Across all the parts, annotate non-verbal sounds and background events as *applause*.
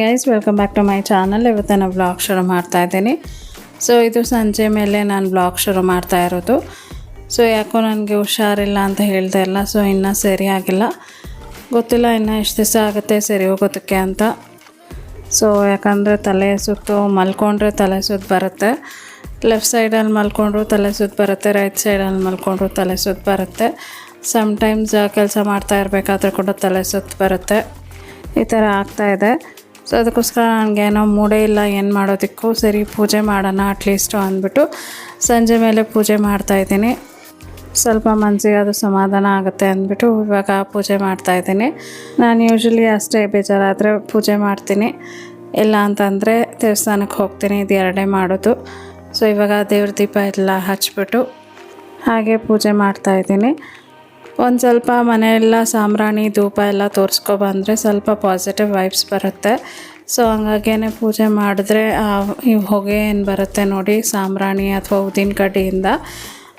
Guys welcome back to my channel ಇವತ್ತು ನಾನು blog ಶುರು ಮಾಡ್ತಾ ಇದ್ದೀನಿ. ಸೊ ಇದು ಸಂಜೆ ಮೇಲೆ ನಾನು ಬ್ಲಾಗ್ ಶುರು ಮಾಡ್ತಾ ಇರೋದು. ಸೊ ಯಾಕೋ ನನಗೆ ಹುಷಾರಿಲ್ಲ ಅಂತ ಹೇಳ್ತಾ ಇಲ್ಲ. ಸೊ ಇನ್ನೂ ಸರಿ ಆಗಿಲ್ಲ. ಗೊತ್ತಿಲ್ಲ ಇನ್ನೂ ಎಷ್ಟು ದಿವಸ ಆಗುತ್ತೆ, ಸರಿ ಹೋಗೋದಕ್ಕೆ ಅಂತ. ಸೊ ಯಾಕಂದರೆ ತಲೆ ಸುತ್ತು ಮಲ್ಕೊಂಡ್ರೆ ತಲೆ ಸುತ್ತು ಬರುತ್ತೆ. ಲೆಫ್ಟ್ ಸೈಡಲ್ಲಿ ಮಲ್ಕೊಂಡ್ರು ತಲೆ ಸುತ್ತು ಬರುತ್ತೆ ರೈಟ್ ಸೈಡಲ್ಲಿ ಮಲ್ಕೊಂಡ್ರು ತಲೆ ಸುತ್ತು ಬರುತ್ತೆ. ಸಮ್ಟೈಮ್ಸ್ ಕೆಲಸ ಮಾಡ್ತಾ ಇರಬೇಕಾದ್ರೆ ಕೂಡ ತಲೆ ಸುತ್ತು ಬರುತ್ತೆ. ಈ ಥರ ಆಗ್ತಾ ಇದೆ. ಸೊ ಅದಕ್ಕೋಸ್ಕರ ನನಗೇನೋ ಮೂಡೇ ಇಲ್ಲ ಏನು ಮಾಡೋದಕ್ಕೂ, ಸರಿ ಪೂಜೆ ಮಾಡೋಣ ಅಟ್ಲೀಸ್ಟು ಅಂದ್ಬಿಟ್ಟು ಸಂಜೆ ಮೇಲೆ ಪೂಜೆ ಮಾಡ್ತಾಯಿದ್ದೀನಿ ಸ್ವಲ್ಪ ಮನಸ್ಸಿಗೆ ಅದು ಸಮಾಧಾನ ಆಗುತ್ತೆ ಅಂದ್ಬಿಟ್ಟು ಇವಾಗ ಪೂಜೆ ಮಾಡ್ತಾಯಿದ್ದೀನಿ ನಾನು ಯೂಶ್ವಲಿ ಅಷ್ಟೇ ಬೇಜಾರಾದರೆ ಪೂಜೆ ಮಾಡ್ತೀನಿ. ಇಲ್ಲ ಅಂತಂದರೆ ದೇವಸ್ಥಾನಕ್ಕೆ ಹೋಗ್ತೀನಿ, ಇದು ಎರಡೇ ಮಾಡೋದು. ಸೊ ಇವಾಗ ದೇವ್ರ ದೀಪ ಎಲ್ಲ ಹಚ್ಚಿಬಿಟ್ಟು ಹಾಗೆ ಪೂಜೆ ಮಾಡ್ತಾಯಿದ್ದೀನಿ ಒಂದು ಸ್ವಲ್ಪ ಮನೆಯೆಲ್ಲ ಸಾಂಬ್ರಾಣಿ, ಧೂಪ ಎಲ್ಲ ತೋರಿಸ್ಕೊಬಂದರೆ ಸ್ವಲ್ಪ ಪಾಸಿಟಿವ್ ವೈಬ್ಸ್ ಬರುತ್ತೆ. ಸೊ ಹಂಗಾಗೇ ಪೂಜೆ ಮಾಡಿದ್ರೆ ಈ ಹೊಗೆ ಏನು ಬರುತ್ತೆ ನೋಡಿ, ಸಾಂಬ್ರಾಣಿ ಅಥವಾ ಉದ್ದಿನ ಕಡ್ಡಿಯಿಂದ.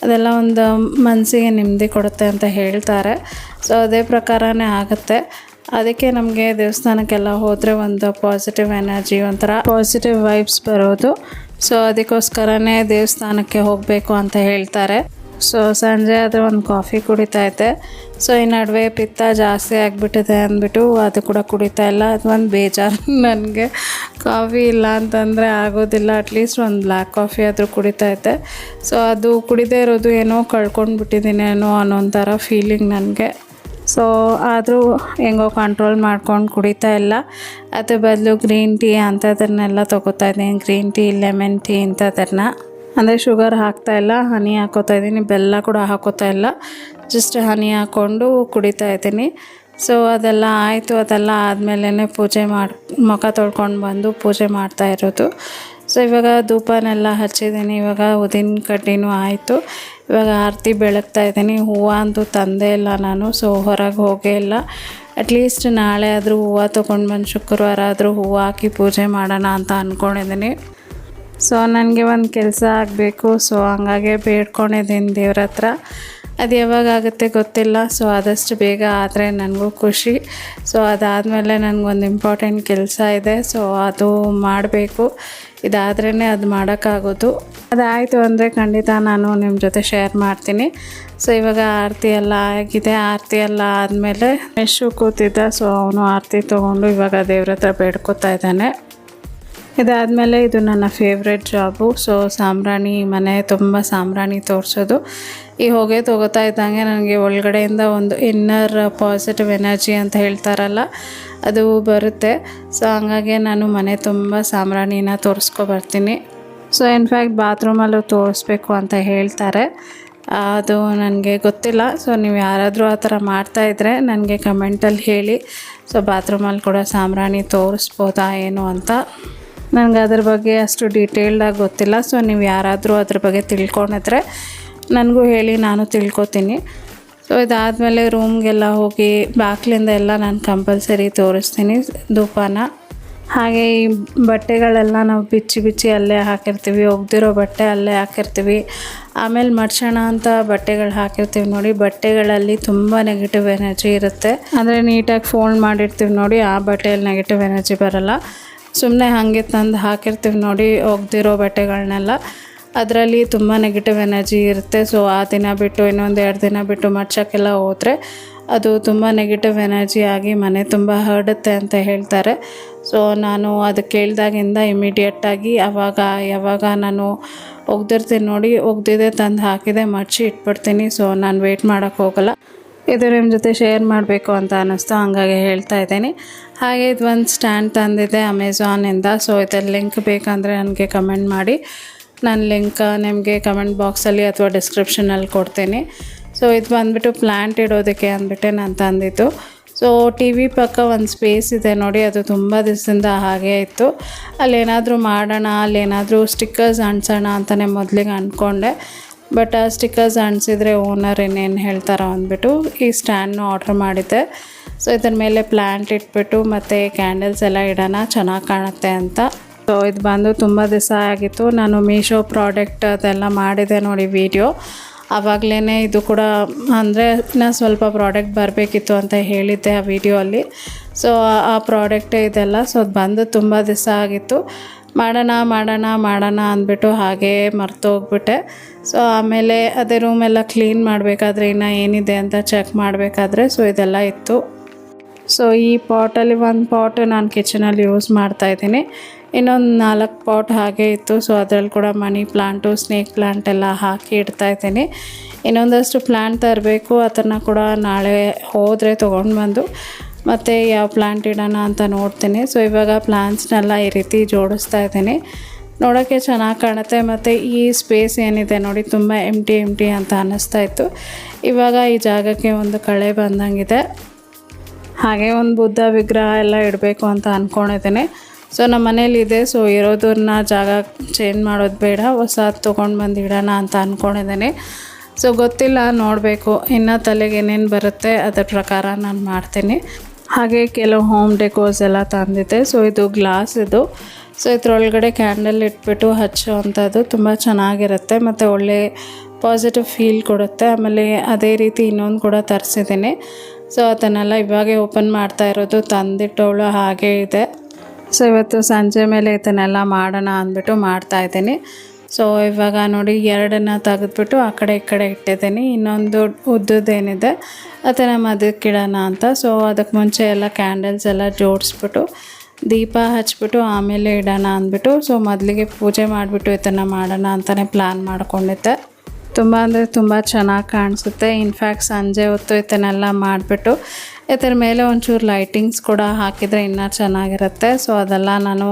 ಅದೆಲ್ಲ ಒಂದು ಮನಸ್ಸಿಗೆ ನೆಮ್ಮದಿ ಕೊಡುತ್ತೆ ಅಂತ ಹೇಳ್ತಾರೆ. ಸೊ ಅದೇ ಪ್ರಕಾರನೇ ಆಗುತ್ತೆ. ಅದಕ್ಕೆ ನಮಗೆ ದೇವಸ್ಥಾನಕ್ಕೆಲ್ಲ ಹೋದರೆ ಒಂದು ಪಾಸಿಟಿವ್ ಎನರ್ಜಿ ಒಂಥರ ಪಾಸಿಟಿವ್ ವೈಬ್ಸ್ ಬರೋದು. ಸೊ ಅದಕ್ಕೋಸ್ಕರನೇ ದೇವಸ್ಥಾನಕ್ಕೆ ಹೋಗಬೇಕು ಅಂತ ಹೇಳ್ತಾರೆ. ಸೊ ಸಂಜೆ ಆದರೆ ಒಂದು ಕಾಫಿ ಕುಡಿತಾ ಇದ್ದೆ. ಸೊ ಈ ನಡುವೆ ಪಿತ್ತ ಜಾಸ್ತಿ ಆಗಿಬಿಟ್ಟಿದೆ ಅಂದ್ಬಿಟ್ಟು ಅದು ಕೂಡ ಕುಡಿತಾ ಇಲ್ಲ. ಅದು ಒಂದು ಬೇಜಾರು *laughs* ನನಗೆ. ಕಾಫಿ ಇಲ್ಲ ಅಂತಂದರೆ ಆಗೋದಿಲ್ಲ. ಅಟ್ಲೀಸ್ಟ್ ಒಂದು ಬ್ಲ್ಯಾಕ್ ಕಾಫಿ ಆದರೂ ಕುಡಿತಾ ಇದ್ದೆ. ಸೊ ಅದು ಕುಡಿದೇ ಇರೋದು ಏನೋ ಕಳ್ಕೊಂಡು ಅನ್ನೋ ಒಂಥರ ಫೀಲಿಂಗ್ ನನಗೆ. ಸೊ ಆದರೂ ಹೆಂಗೋ ಕಂಟ್ರೋಲ್ ಮಾಡ್ಕೊಂಡು ಕುಡಿತಾ ಇಲ್ಲ. ಅದ್ರ ಬದಲು ಗ್ರೀನ್ ಟೀ ಅಂಥದನ್ನೆಲ್ಲ ತೊಗೋತಾ ಇದ್ದೀನಿ. ಗ್ರೀನ್ ಟೀ ಲೆಮನ್ ಟೀ ಇಂಥದನ್ನ ಅಂದರೆ ಶುಗರ್ ಹಾಕ್ತಾ ಇಲ್ಲ, ಹನಿ ಹಾಕೋತಾ ಇದ್ದೀನಿ, ಬೆಲ್ಲ ಕೂಡ ಹಾಕೋತಾ ಇಲ್ಲ. ಜಸ್ಟ್ ಹನಿ ಹಾಕ್ಕೊಂಡು ಕುಡಿತಾ ಇದ್ದೀನಿ. ಸೊ ಅದೆಲ್ಲ ಆಯಿತು. ಅದೆಲ್ಲ ಆದಮೇಲೆ ಪೂಜೆ ಮಾಡಿ, ಮುಖ ತೊಳ್ಕೊಂಡು ಬಂದು ಪೂಜೆ ಮಾಡ್ತಾ ಇರೋದು. ಸೊ ಇವಾಗ ಧೂಪನೆಲ್ಲ ಹಚ್ಚಿದ್ದೀನಿ. ಇವಾಗ ಉದಿನ ಕಡ್ಡಿನೂ ಆಯಿತು. ಇವಾಗ ಆರತಿ ಬೆಳಗ್ತಾ ಇದ್ದೀನಿ. ಹೂವು ಅಂತೂ ತಂದೇ ಇಲ್ಲ ನಾನು ಸೊ ಹೊರಗೆ ಹೋಗೇ ಇಲ್ಲ. ಅಟ್ಲೀಸ್ಟ್ ನಾಳೆ ಆದರೂ ಹೂವು ತೊಗೊಂಡು ಬಂದು ಶುಕ್ರವಾರ ಆದರೂ ಹೂವು ಹಾಕಿ ಪೂಜೆ ಮಾಡೋಣ ಅಂತ ಅಂದ್ಕೊಂಡಿದ್ದೀನಿ ಸೊ ನನಗೆ ಒಂದು ಕೆಲಸ ಆಗಬೇಕು. ಸೊ ಹಂಗಾಗೆ ಬೇಡ್ಕೊಂಡಿದ್ದೀನಿ ದೇವ್ರ ಹತ್ರ. ಅದು ಯಾವಾಗುತ್ತೆ ಗೊತ್ತಿಲ್ಲ. ಸೊ ಆದಷ್ಟು ಬೇಗ ಆದರೆ ನನಗೂ ಖುಷಿ. ಸೊ ಅದಾದಮೇಲೆ ನನಗೊಂದು ಇಂಪಾರ್ಟೆಂಟ್ ಕೆಲಸ ಇದೆ. ಸೊ ಅದು ಮಾಡಬೇಕು. ಇದಾದ್ರೇ ಅದು ಮಾಡೋಕ್ಕಾಗೋದು. ಅದಾಯಿತು ಅಂದರೆ ಖಂಡಿತ ನಾನು ನಿಮ್ಮ ಜೊತೆ ಶೇರ್ ಮಾಡ್ತೀನಿ. ಸೊ ಇವಾಗ ಆರತಿ ಎಲ್ಲ ಆಗಿದೆ. ಆರತಿ ಎಲ್ಲ ಆದಮೇಲೆ ಮೆಶು ಕೂತಿದ್ದ. ಸೊ ಅವನು ಆರತಿ ತೊಗೊಂಡು ಇವಾಗ ದೇವ್ರ ಹತ್ರ ಬೇಡ್ಕೊತಾ ಇದ್ದಾನೆ. ಇದಾದಮೇಲೆ ಇದು ನನ್ನ ಫೇವ್ರೆಟ್ ಜಾಬು ಸೊ ಸಾಂಬ್ರಾಣಿ ಮನೆ ತುಂಬ ಸಾಂಬ್ರಾಣಿ ತೋರಿಸೋದು. ಈ ಹೊಗೆ ತೊಗೋತಾ ಇದ್ದಂಗೆ ನನಗೆ ಒಳಗಡೆಯಿಂದ ಒಂದು ಇನ್ನರ್ ಪಾಸಿಟಿವ್ ಎನರ್ಜಿ ಅಂತ ಹೇಳ್ತಾರಲ್ಲ, ಅದು ಬರುತ್ತೆ. ಸೊ ಹಂಗಾಗಿ ನಾನು ಮನೆ ತುಂಬ ಸಾಂಬ್ರಾಣಿನ ತೋರಿಸ್ಕೊ ಬರ್ತೀನಿ. ಸೊ ಇನ್ಫ್ಯಾಕ್ಟ್ ಬಾತ್ರೂಮಲ್ಲೂ ತೋರಿಸ್ಬೇಕು ಅಂತ ಹೇಳ್ತಾರೆ. ಅದು ನನಗೆ ಗೊತ್ತಿಲ್ಲ. ಸೊ ನೀವು ಯಾರಾದರೂ ಆ ಥರ ಮಾಡ್ತಾಯಿದ್ರೆ ನನಗೆ ಕಮೆಂಟಲ್ಲಿ ಹೇಳಿ. ಸೊ ಬಾತ್ರೂಮಲ್ಲಿ ಕೂಡ ಸಾಂಬ್ರಾಣಿ ತೋರಿಸ್ಬೋದಾ, ಏನು ಅಂತ. ನನಗೆ ಅದ್ರ ಬಗ್ಗೆ ಅಷ್ಟು ಡೀಟೇಲ್ಡಾಗಿ ಗೊತ್ತಿಲ್ಲ. ಸೊ ನೀವು ಯಾರಾದರೂ ಅದ್ರ ಬಗ್ಗೆ ತಿಳ್ಕೊಂಡಿದ್ರೆ ನನಗೂ ಹೇಳಿ, ನಾನು ತಿಳ್ಕೊತೀನಿ. ಸೊ ಇದಾದಮೇಲೆ ರೂಮ್ಗೆಲ್ಲ ಹೋಗಿ ಬಾಗಿಲಿಂದ ಎಲ್ಲ ನಾನು ಕಂಪಲ್ಸರಿ ತೋರಿಸ್ತೀನಿ ಧೂಪನ. ಹಾಗೆ ಈ ಬಟ್ಟೆಗಳೆಲ್ಲ ನಾವು ಬಿಚ್ಚಿ ಬಿಚ್ಚಿ ಅಲ್ಲೇ ಹಾಕಿರ್ತೀವಿ, ಒಗ್ದಿರೋ ಬಟ್ಟೆ ಅಲ್ಲೇ ಹಾಕಿರ್ತೀವಿ. ಆಮೇಲೆ ಮಡ್ಸೋಣ ಅಂತ ಬಟ್ಟೆಗಳು ಹಾಕಿರ್ತೀವಿ ನೋಡಿ, ಬಟ್ಟೆಗಳಲ್ಲಿ ತುಂಬ ನೆಗೆಟಿವ್ ಎನರ್ಜಿ ಇರುತ್ತೆ. ಅಂದರೆ ನೀಟಾಗಿ ಫೋಲ್ಡ್ ಮಾಡಿರ್ತೀವಿ ನೋಡಿ, ಆ ಬಟ್ಟೆಯಲ್ಲಿ ನೆಗೆಟಿವ್ ಎನರ್ಜಿ ಬರೋಲ್ಲ. ಸುಮ್ಮನೆ ಹಾಗೆ ತಂದು ಹಾಕಿರ್ತೀವಿ ನೋಡಿ ಒಗ್ದಿರೋ ಬಟ್ಟೆಗಳನ್ನೆಲ್ಲ ಅದರಲ್ಲಿ ತುಂಬ ನೆಗೆಟಿವ್ ಎನರ್ಜಿ ಇರುತ್ತೆ. ಸೊ ಆ ದಿನ ಬಿಟ್ಟು ಇನ್ನೊಂದು ಎರಡು ದಿನ ಬಿಟ್ಟು ಮಚ್ಚೋಕ್ಕೆಲ್ಲ ಹೋದರೆ ಅದು ತುಂಬ ನೆಗೆಟಿವ್ ಎನರ್ಜಿ ಆಗಿ ಮನೆ ತುಂಬ ಹರಡುತ್ತೆ ಅಂತ ಹೇಳ್ತಾರೆ. ಸೊ ನಾನು ಅದು ಕೇಳಿದಾಗಿಂದ ಇಮಿಡಿಯೇಟಾಗಿ ಅವಾಗ, ಯಾವಾಗ ನಾನು ಒಗ್ದಿರ್ತೀನಿ ನೋಡಿ ಒಗ್ದಿದೆ ತಂದು ಹಾಕಿದೆ ಮಡ್ಚಿ ಇಟ್ಬಿಡ್ತೀನಿ. ಸೊ ನಾನು ವೆಯ್ಟ್ ಮಾಡೋಕ್ಕೆ ಹೋಗಲ್ಲ. ಇದು ನಿಮ್ಮ ಜೊತೆ ಶೇರ್ ಮಾಡಬೇಕು ಅಂತ ಅನ್ನಿಸ್ತು, ಹಂಗಾಗಿ ಹೇಳ್ತಾ ಇದ್ದೀನಿ. ಹಾಗೆ ಇದು ಒಂದು ಸ್ಟ್ಯಾಂಡ್ ತಂದಿದೆ ಅಮೆಝಾನಿಂದ ಸೊ ಇದರ ಲಿಂಕ್ ಬೇಕಂದರೆ ನನಗೆ ಕಮೆಂಟ್ ಮಾಡಿ. ನಾನು ಲಿಂಕ್ ನಿಮಗೆ ಕಮೆಂಟ್ ಬಾಕ್ಸಲ್ಲಿ ಅಥವಾ ಡಿಸ್ಕ್ರಿಪ್ಷನಲ್ಲಿ ಕೊಡ್ತೀನಿ. ಸೊ ಇದು ಬಂದುಬಿಟ್ಟು ಪ್ಲ್ಯಾಂಟ್ ಇಡೋದಕ್ಕೆ ಅಂದ್ಬಿಟ್ಟೆ ನಾನು ತಂದಿದ್ದು. ಸೊ ಟಿ ವಿ ಪಕ್ಕ ಒಂದು ಸ್ಪೇಸ್ ಇದೆ ನೋಡಿ, ಅದು ತುಂಬ ದಿವಸದಿಂದ ಹಾಗೆ ಇತ್ತು. ಅಲ್ಲೇನಾದರೂ ಮಾಡೋಣ, ಅಲ್ಲೇನಾದರೂ ಸ್ಟಿಕ್ಕರ್ಸ್ ಅಂಟಿಸೋಣ ಅಂತಲೇ ಮೊದಲಿಗೆ ಅಂದ್ಕೊಂಡೆ ಬಟ್ ಆ ಸ್ಟಿಕ್ಕರ್ಸ್ ಅಂಟಿಸಿದ್ರೆ ಓನರ್ ಇನ್ನೇನು ಹೇಳ್ತಾರೋ ಅಂದ್ಬಿಟ್ಟು ಈ ಸ್ಟ್ಯಾಂಡ್ನು ಆರ್ಡ್ರ್ ಮಾಡಿದ್ದೆ. ಸೊ ಇದರ ಮೇಲೆ ಪ್ಲ್ಯಾಂಟ್ ಇಟ್ಬಿಟ್ಟು ಮತ್ತು ಕ್ಯಾಂಡಲ್ಸ್ ಎಲ್ಲ ಇಡೋಣ, ಚೆನ್ನಾಗಿ ಕಾಣುತ್ತೆ ಅಂತ. ಸೊ ಇದು ಬಂದು ತುಂಬ ದಿವಸ ಆಗಿತ್ತು. ನಾನು ಮೀಶೋ ಪ್ರಾಡಕ್ಟ್ ಅದೆಲ್ಲ ಮಾಡಿದೆ ನೋಡಿ ವಿಡಿಯೋ ಆವಾಗಲೇ ಇದು ಕೂಡ ಅಂದರೆ ನಾ ಸ್ವಲ್ಪ ಪ್ರಾಡಕ್ಟ್ ಬರಬೇಕಿತ್ತು ಅಂತ ಹೇಳಿದ್ದೆ ಆ ವಿಡಿಯೋ ಅಲ್ಲಿ. ಸೊ ಆ ಪ್ರಾಡಕ್ಟೇ ಇದೆಲ್ಲ ಸೊ ಅದು ಬಂದು ತುಂಬ ದಿವಸ ಆಗಿತ್ತು. ಮಾಡೋಣ ಮಾಡೋಣ ಮಾಡೋಣ ಅಂದ್ಬಿಟ್ಟು ಹಾಗೇ ಮರ್ತೋಗ್ಬಿಟ್ಟೆ. ಸೊ ಆಮೇಲೆ ಅದೇ ರೂಮೆಲ್ಲ ಕ್ಲೀನ್ ಮಾಡಬೇಕಾದ್ರೆ ಇನ್ನು ಏನಿದೆ ಅಂತ ಚೆಕ್ ಮಾಡಬೇಕಾದ್ರೆ ಸೊ ಇದೆಲ್ಲ ಇತ್ತು. ಸೊ ಈ ಪಾಟಲ್ಲಿ ಒಂದು ಪಾಟ್ ನಾನು ಕಿಚನಲ್ಲಿ ಯೂಸ್ ಮಾಡ್ತಾ ಇದ್ದೀನಿ. ಇನ್ನೊಂದು ನಾಲ್ಕು ಪಾಟ್ ಹಾಗೆ ಇತ್ತು. ಸೊ ಅದರಲ್ಲಿ ಕೂಡ ಮನಿ ಪ್ಲಾಂಟು ಸ್ನೇಕ್ ಪ್ಲಾಂಟ್ ಎಲ್ಲ ಹಾಕಿ ಇಡ್ತಾ ಇದ್ದೀನಿ. ಇನ್ನೊಂದಷ್ಟು ಪ್ಲ್ಯಾಂಟ್ ತರಬೇಕು, ಅದನ್ನು ಕೂಡ ನಾಳೆ ಹೋದರೆ ತೊಗೊಂಡು ಬಂದು. ಮತ್ತು ಯಾವ ಪ್ಲ್ಯಾಂಟ್ ಇಡೋಣ ಅಂತ ನೋಡ್ತೀನಿ. ಸೊ ಇವಾಗ ಪ್ಲ್ಯಾಂಟ್ಸ್ನೆಲ್ಲ ಈ ರೀತಿ ಜೋಡಿಸ್ತಾ ಇದ್ದೀನಿ. ನೋಡೋಕ್ಕೆ ಚೆನ್ನಾಗಿ ಕಾಣುತ್ತೆ. ಮತ್ತು ಈ ಸ್ಪೇಸ್ ಏನಿದೆ ನೋಡಿ, ತುಂಬ ಎಂಟಿ ಎಂಟಿ ಅಂತ ಅನ್ನಿಸ್ತಾ ಇತ್ತು. ಇವಾಗ ಈ ಜಾಗಕ್ಕೆ ಒಂದು ಕಳೆ ಬಂದಂಗಿದೆ. ಹಾಗೆ ಒಂದು ಬುದ್ಧ ವಿಗ್ರಹ ಎಲ್ಲ ಇಡಬೇಕು ಅಂತ ಅಂದ್ಕೊಂಡಿದ್ದೀನಿ ಸೊ ನಮ್ಮ ಮನೇಲಿ ಇದೆ. ಸೊ ಇರೋದನ್ನ ಜಾಗ ಚೇಂಜ್ ಮಾಡೋದು ಬೇಡ. ಹೊಸದು ತೊಗೊಂಡು ಬಂದು ಇಡೋಣ ಅಂತ ಅಂದ್ಕೊಂಡಿದ್ದೀನಿ ಸೊ ಗೊತ್ತಿಲ್ಲ, ನೋಡಬೇಕು. ಇನ್ನು ತಲೆಗೆ ಏನೇನು ಬರುತ್ತೆ, ಅದರ ಪ್ರಕಾರ ನಾನು ಮಾಡ್ತೀನಿ. ಹಾಗೆ ಕೆಲವು ಹೋಮ್ ಡೆಕೋಸ್ ಎಲ್ಲ ತಂದಿದ್ದೆ. ಸೊ ಇದು ಗ್ಲಾಸ್ ಇದು. ಸೊ ಇದ್ರೊಳಗಡೆ ಕ್ಯಾಂಡಲ್ ಇಟ್ಬಿಟ್ಟು ಹಚ್ಚೋ ಅಂಥದ್ದು ತುಂಬ ಚೆನ್ನಾಗಿರುತ್ತೆ. ಮತ್ತು ಒಳ್ಳೆ ಪಾಸಿಟಿವ್ ಫೀಲ್ ಕೊಡುತ್ತೆ. ಆಮೇಲೆ ಅದೇ ರೀತಿ ಇನ್ನೊಂದು ಕೂಡ ತರಿಸಿದ್ದೀನಿ. ಸೊ ಅದನ್ನೆಲ್ಲ ಇವಾಗೆ ಓಪನ್ ಮಾಡ್ತಾ ಇರೋದು ತಂದಿಟ್ಟವಳು ಹಾಗೆ ಇದೆ. ಸೊ ಇವತ್ತು ಸಂಜೆ ಮೇಲೆ ಇದನ್ನೆಲ್ಲ ಮಾಡೋಣ ಅಂದ್ಬಿಟ್ಟು ಮಾಡ್ತಾ ಇದ್ದೀನಿ. ಸೊ ಇವಾಗ ನೋಡಿ ಎರಡನ್ನು ತೆಗೆದ್ಬಿಟ್ಟು ಆ ಕಡೆ ಈ ಕಡೆ ಇಟ್ಟಿದ್ದೀನಿ. ಇನ್ನೊಂದು ಉದ್ದದ್ದೇನಿದೆ ಅದನ್ನು ಮದಕ್ಕಿಡೋಣ ಅಂತ. ಸೊ ಅದಕ್ಕೆ ಮುಂಚೆ ಎಲ್ಲ ಕ್ಯಾಂಡಲ್ಸ್ ಎಲ್ಲ ಜೋಡಿಸ್ಬಿಟ್ಟು, ದೀಪ ಹಚ್ಬಿಟ್ಟು ಆಮೇಲೆ ಇಡೋಣ ಅಂದ್ಬಿಟ್ಟು ಸೊ ಮೊದಲಿಗೆ ಪೂಜೆ ಮಾಡಿಬಿಟ್ಟು ಇದನ್ನು ಮಾಡೋಣ ಅಂತಲೇ ಪ್ಲ್ಯಾನ್ ಮಾಡ್ಕೊಂಡಿದ್ದೆ. ತುಂಬ ಅಂದರೆ ತುಂಬ ಚೆನ್ನಾಗಿ ಕಾಣಿಸುತ್ತೆ. ಇನ್ಫ್ಯಾಕ್ಟ್ ಸಂಜೆ ಹೊತ್ತು ಇದನ್ನೆಲ್ಲ ಮಾಡಿಬಿಟ್ಟು, ಇದರ ಮೇಲೆ ಒಂಚೂರು ಲೈಟಿಂಗ್ಸ್ ಕೂಡ ಹಾಕಿದರೆ ಇನ್ನೂ ಚೆನ್ನಾಗಿರುತ್ತೆ. ಸೊ ಅದೆಲ್ಲ ನಾನು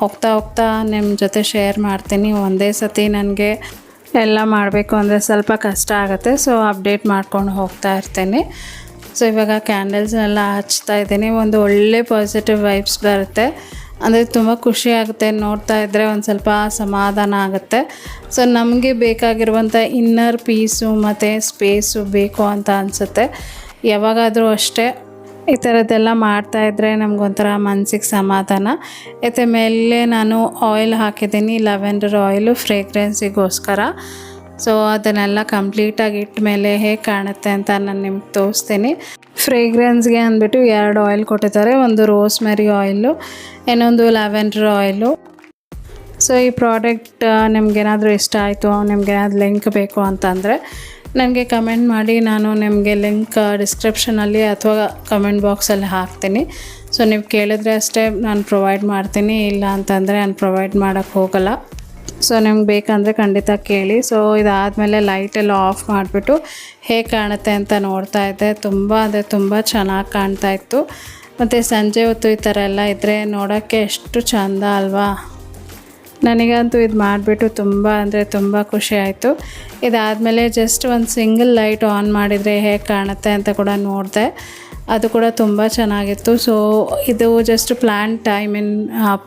ಹೋಗ್ತಾ ಹೋಗ್ತಾ ನಿಮ್ಮ ಜೊತೆ ಶೇರ್ ಮಾಡ್ತೀನಿ. ಒಂದೇ ಸತಿ ನನಗೆ ಎಲ್ಲ ಮಾಡಬೇಕು ಅಂದರೆ ಸ್ವಲ್ಪ ಕಷ್ಟ ಆಗುತ್ತೆ. ಸೊ ಅಪ್ಡೇಟ್ ಮಾಡ್ಕೊಂಡು ಹೋಗ್ತಾ ಇರ್ತೀನಿ. ಸೊ ಇವಾಗ ಕ್ಯಾಂಡಲ್ಸ್ನೆಲ್ಲ ಹಚ್ತಾ ಇದ್ದೀನಿ. ಒಂದು ಒಳ್ಳೆ ಪಾಸಿಟಿವ್ ವೈಬ್ಸ್ ಬರುತ್ತೆ. ಅಂದರೆ ತುಂಬ ಖುಷಿ ಆಗುತ್ತೆ. ನೋಡ್ತಾ ಇದ್ದರೆ ಒಂದು ಸ್ವಲ್ಪ ಸಮಾಧಾನ ಆಗುತ್ತೆ. ಸೊ ನಮಗೆ ಬೇಕಾಗಿರುವಂಥ ಇನ್ನರ್ ಪೀಸು ಮತ್ತು ಸ್ಪೇಸು ಬೇಕು ಅಂತ ಅನಿಸುತ್ತೆ. ಯಾವಾಗಾದರೂ ಅಷ್ಟೇ. ಈ ಥರದ್ದೆಲ್ಲ ಮಾಡ್ತಾಯಿದ್ರೆ ನಮಗೊಂಥರ ಮನಸ್ಸಿಗೆ ಸಮಾಧಾನ. ಮತ್ತು ಮೇಲೆ ನಾನು ಆಯಿಲ್ ಹಾಕಿದ್ದೀನಿ ಲ್ಯಾವೆಂಡರ್ ಆಯಿಲು ಫ್ರೇಗ್ರೆನ್ಸಿಗೋಸ್ಕರ ಸೊ ಅದನ್ನೆಲ್ಲ ಕಂಪ್ಲೀಟಾಗಿ ಇಟ್ಟ ಮೇಲೆ ಹೇಗೆ ಕಾಣುತ್ತೆ ಅಂತ ನಾನು ನಿಮ್ಗೆ ತೋರಿಸ್ತೀನಿ. ಫ್ರೇಗ್ರೆನ್ಸ್ಗೆ ಅಂದ್ಬಿಟ್ಟು ಎರಡು ಆಯಿಲ್ ಕೊಟ್ಟಿದ್ದಾರೆ, ಒಂದು ರೋಸ್ ಮೆರಿ ಆಯಿಲು ಇನ್ನೊಂದು ಲ್ಯಾವೆಂಡರ್ ಆಯಿಲು ಸೊ ಈ ಪ್ರಾಡಕ್ಟ್ ನಿಮ್ಗೇನಾದರೂ ಇಷ್ಟ ಆಯಿತು, ನಿಮ್ಗೇನಾದ್ರು ಲಿಂಕ್ ಬೇಕು ಅಂತಂದರೆ ನನಗೆ ಕಮೆಂಟ್ ಮಾಡಿ, ನಾನು ನಿಮಗೆ ಲಿಂಕ್ ಡಿಸ್ಕ್ರಿಪ್ಷನಲ್ಲಿ ಅಥವಾ ಕಮೆಂಟ್ ಬಾಕ್ಸಲ್ಲಿ ಹಾಕ್ತೀನಿ. ಸೊ ನೀವು ಕೇಳಿದ್ರೆ ಅಷ್ಟೇ ನಾನು ಪ್ರೊವೈಡ್ ಮಾಡ್ತೀನಿ. ಇಲ್ಲ ಅಂತಂದರೆ ನಾನು ಪ್ರೊವೈಡ್ ಮಾಡೋಕ್ಕೆ ಹೋಗಲ್ಲ. ಸೊ ನಿಮ್ಗೆ ಬೇಕಂದರೆ ಖಂಡಿತ ಕೇಳಿ. ಸೊ ಇದಾದಮೇಲೆ ಲೈಟೆಲ್ಲ ಆಫ್ ಮಾಡಿಬಿಟ್ಟು ಹೇಗೆ ಕಾಣುತ್ತೆ ಅಂತ ನೋಡ್ತಾ ಇದ್ದೆ. ತುಂಬ ಅಂದರೆ ತುಂಬ ಚೆನ್ನಾಗಿ ಕಾಣ್ತಾ ಇತ್ತು. ಮತ್ತು ಸಂಜೆ ಹೊತ್ತು ಈ ಥರ ಎಲ್ಲ ಇದ್ದರೆ ನೋಡೋಕ್ಕೆ ಎಷ್ಟು ಚಂದ ಅಲ್ವಾ? ನನಗಂತೂ ಇದು ಮಾಡಿಬಿಟ್ಟು ತುಂಬ ಅಂದರೆ ತುಂಬ ಖುಷಿ ಆಯಿತು. ಇದಾದಮೇಲೆ ಜಸ್ಟ್ ಒಂದು ಸಿಂಗಲ್ ಲೈಟ್ ಆನ್ ಮಾಡಿದರೆ ಹೇಗೆ ಕಾಣುತ್ತೆ ಅಂತ ಕೂಡ ನೋಡಿದೆ. ಅದು ಕೂಡ ತುಂಬ ಚೆನ್ನಾಗಿತ್ತು. ಸೊ ಇದು just plant I mean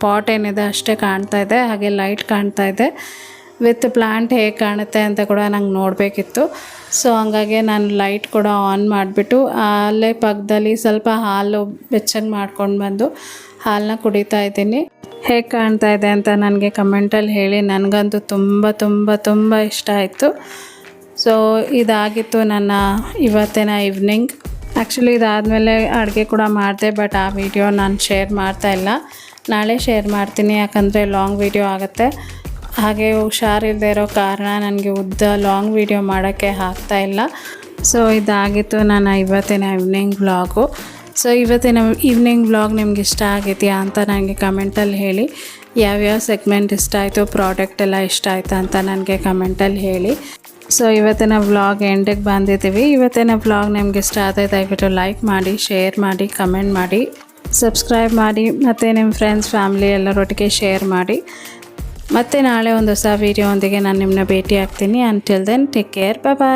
pot ಏನಿದೆ ಅಷ್ಟೇ ಕಾಣ್ತಾ ಇದೆ. ಹಾಗೆ ಲೈಟ್ ಕಾಣ್ತಾ ಇದೆ. ವಿತ್ ಪ್ಲ್ಯಾಂಟ್ ಹೇಗೆ ಕಾಣುತ್ತೆ ಅಂತ ಕೂಡ ನಂಗೆ ನೋಡಬೇಕಿತ್ತು. ಸೊ ಹಂಗಾಗಿ ನಾನು ಲೈಟ್ ಕೂಡ ಆನ್ ಮಾಡಿಬಿಟ್ಟು, ಅಲ್ಲೇ ಪಕ್ಕದಲ್ಲಿ ಸ್ವಲ್ಪ ಹಾಲು ಬೆಚ್ಚಗೆ ಮಾಡ್ಕೊಂಡು ಬಂದು ಹಾಲನ್ನ ಕುಡಿತಾ ಇದ್ದೀನಿ. ಹೇಗೆ ಕಾಣ್ತಾ ಇದೆ ಅಂತ ನನಗೆ ಕಮೆಂಟಲ್ಲಿ ಹೇಳಿ. ನನಗಂತೂ ತುಂಬ ತುಂಬ ತುಂಬ ಇಷ್ಟ ಆಯಿತು. ಸೊ ಇದಾಗಿತ್ತು ನನ್ನ ಇವತ್ತಿನ ಈವ್ನಿಂಗ್ ಆ್ಯಕ್ಚುಲಿ ಇದಾದಮೇಲೆ ಅಡುಗೆ ಕೂಡ ಮಾಡಿದೆ ಬಟ್ ಆ ವಿಡಿಯೋ ನಾನು ಶೇರ್ ಮಾಡ್ತಾ ಇಲ್ಲ. ನಾಳೆ ಶೇರ್ ಮಾಡ್ತೀನಿ, ಯಾಕಂದರೆ ಲಾಂಗ್ ವಿಡಿಯೋ ಆಗುತ್ತೆ. ಹಾಗೆ ಹುಷಾರಿಲ್ಲದೆ ಇರೋ ಕಾರಣ ನನಗೆ ಉದ್ದ ಲಾಂಗ್ ವಿಡಿಯೋ ಮಾಡೋಕ್ಕೆ ಇಲ್ಲ. ಸೊ ಇದಾಗಿತ್ತು ನನ್ನ ಇವತ್ತಿನ ಈವ್ನಿಂಗ್ ವ್ಲಾಗು ಸೊ ಇವತ್ತಿನ ಈವ್ನಿಂಗ್ ವ್ಲಾಗ್ ನಿಮ್ಗೆ ಇಷ್ಟ ಆಗಿದೆಯಾ ಅಂತ ನನಗೆ ಕಮೆಂಟಲ್ಲಿ ಹೇಳಿ. ಯಾವ್ಯಾವ ಸೆಗ್ಮೆಂಟ್ ಇಷ್ಟ ಆಯಿತು ಪ್ರಾಡಕ್ಟ್ ಎಲ್ಲ ಇಷ್ಟ ಆಯಿತು ಅಂತ ನನಗೆ ಕಮೆಂಟಲ್ಲಿ ಹೇಳಿ. ಸೊ ಇವತ್ತಿನ ವ್ಲಾಗ್ ಎಂಡಿಗೆ ಬಂದಿದ್ದೀವಿ. ಇವತ್ತಿನ ವ್ಲಾಗ್ ನಿಮ್ಗೆ ಇಷ್ಟ ಆದರೆ ದಯವಿಟ್ಟು ಲೈಕ್ ಮಾಡಿ ಶೇರ್ ಮಾಡಿ ಕಮೆಂಟ್ ಮಾಡಿ. ಸಬ್ಸ್ಕ್ರೈಬ್ ಮಾಡಿ, ಮತ್ತು ನಿಮ್ಮ ಫ್ರೆಂಡ್ಸ್ ಫ್ಯಾಮಿಲಿ ಎಲ್ಲರೊಟ್ಟಿಗೆ ಶೇರ್ ಮಾಡಿ. ಮತ್ತೆ ನಾಳೆ ಒಂದು ಹೊಸ ವೀಡಿಯೋ ಒಂದಿಗೆ ನಾನು ನಿಮ್ಮನ್ನ ಭೇಟಿ ಆಗ್ತೀನಿ until then take care bye